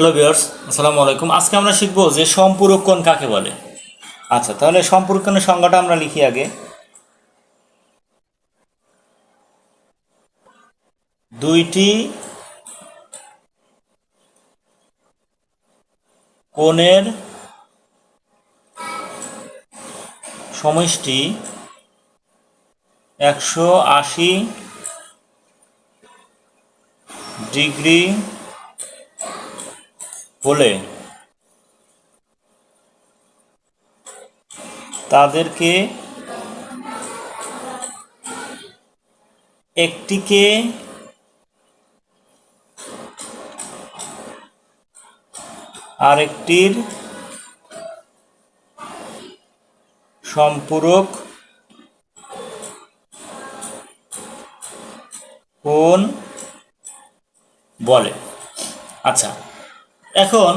Hello viewers, আসসালামু আলাইকুম। আজকে আমরা শিখব যে সম্পূরক কোণ কাকে বলে। আচ্ছা তাহলে সম্পূরক কোণের সংজ্ঞাটা আমরা লিখি আগে। দুইটি কোণের সমষ্টি একশো আশি ডিগ্রি হলে তাদেরকে একটিকে আরেকটির সম্পূরক কোন বলে। আচ্ছা এখন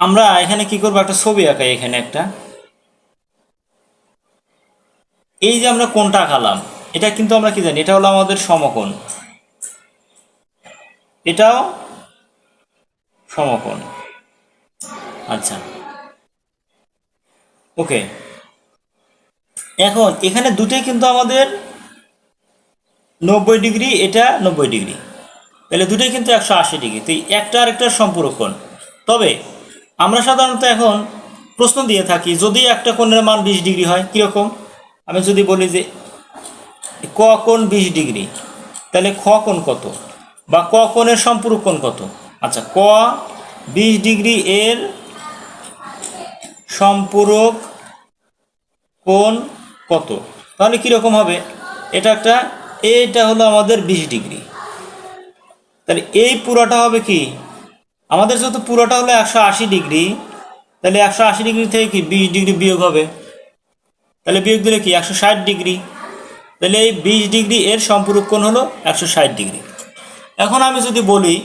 আমরা এখানে কি করব? একটা ছবি আঁকাই এখানে একটা। এই যে আমরা কোনটা আঁকালাম, এটা কিন্তু আমরা কি জানি? এটা হলো আমাদের সমকোণ। এটাও সমকোণ। আচ্ছা। ওকে। এখন এখানে দুটোই কিন্তু আমাদের নব্বই ডিগ্রি, এটা নব্বই ডিগ্রি। তাহলে দুটোই কিন্তু একশো আশি ডিগ্রি। তো একটা আর একটার সম্পূরক কোণ তবে আমরা সাধারণত এখন প্রশ্ন দিয়ে থাকি, যদি একটা কোণের মান বিশ ডিগ্রি হয়, কীরকম? আমি যদি বলি যে ক কোণ বিশ ডিগ্রি, তাহলে খ কোণ কত? বা ক কোণের সম্পূরক কোণ কত? আচ্ছা ক বিশ ডিগ্রি এর সম্পূরক কোণ কত? তাহলে কীরকম হবে? এটা একটা, এটা হলো আমাদের বিশ ডিগ্রি। তাহলে এই পুরোটা হবে কি? আমাদের যেহেতু পুরোটা হলো একশো আশি ডিগ্রি, তাহলে একশো আশি ডিগ্রি থেকে কি বিশ ডিগ্রি বিয়োগ হবে? তাহলে বিয়োগ দিলে কি? একশো ষাট ডিগ্রি। তাহলে এই বিশ ডিগ্রি এর সম্পূরক কোণ হলো একশো ষাট ডিগ্রি। এখন আমি যদি বলি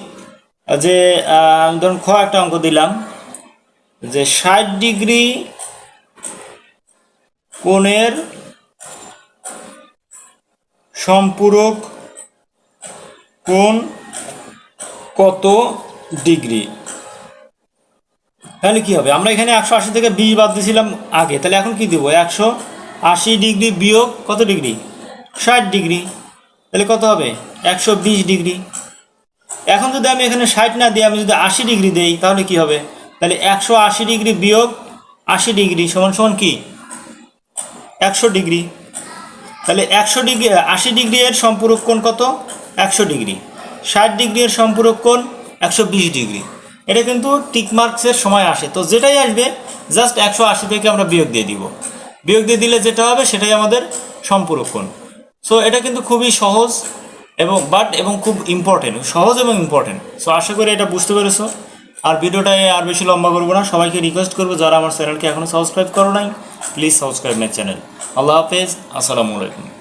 যে ধরুন খ একটা অঙ্ক দিলাম, যে ষাট ডিগ্রি কোণের সম্পূরক কোণ কত ডিগ্রি? তাহলে কি হবে? আমরা এখানে একশো আশি থেকে বিশ বাদ দিয়েছিলাম আগে। তাহলে এখন কি দেবো? একশো আশি ডিগ্রি বিয়োগ কত ডিগ্রি? ষাট ডিগ্রি। তাহলে কত হবে? একশো বিশ ডিগ্রি। এখন যদি আমি এখানে ষাট না দিই, আমি যদি আশি ডিগ্রি দেই, তাহলে কি হবে? তাহলে একশো আশি ডিগ্রি বিয়োগ আশি ডিগ্রি সমান সমান কি? একশো ডিগ্রি। তাহলে একশো ডিগ্রি, আশি ডিগ্রি এর সম্পূরক কোণ কত? একশো ডিগ্রি। ষাট ডিগ্রি এর সম্পূরক কোণ একশো বিশ ডিগ্রি। এটা কিন্তু টিক মার্কসের সময় আসে। তো যেটাই আসবে জাস্ট একশো আশি থেকে আমরা বিয়োগ দিয়ে দিব। বিয়োগ দিয়ে দিলে যেটা হবে, সেটাই আমাদের সম্পূরক কোণ। সো এটা কিন্তু খুবই সহজ এবং বাট এবং খুব ইম্পর্টেন্ট সহজ এবং ইম্পর্টেন্ট সো আশা করি এটা বুঝতে পেরেছ। আর ভিডিওটা আর বেশি লম্বা করব না। সবাইকে রিকোয়েস্ট করব, যারা আমার চ্যানেলকে এখনও সাবস্ক্রাইব করো নাই please subscribe my channel Allah হাফেজ, আসসালামু আলাইকুম।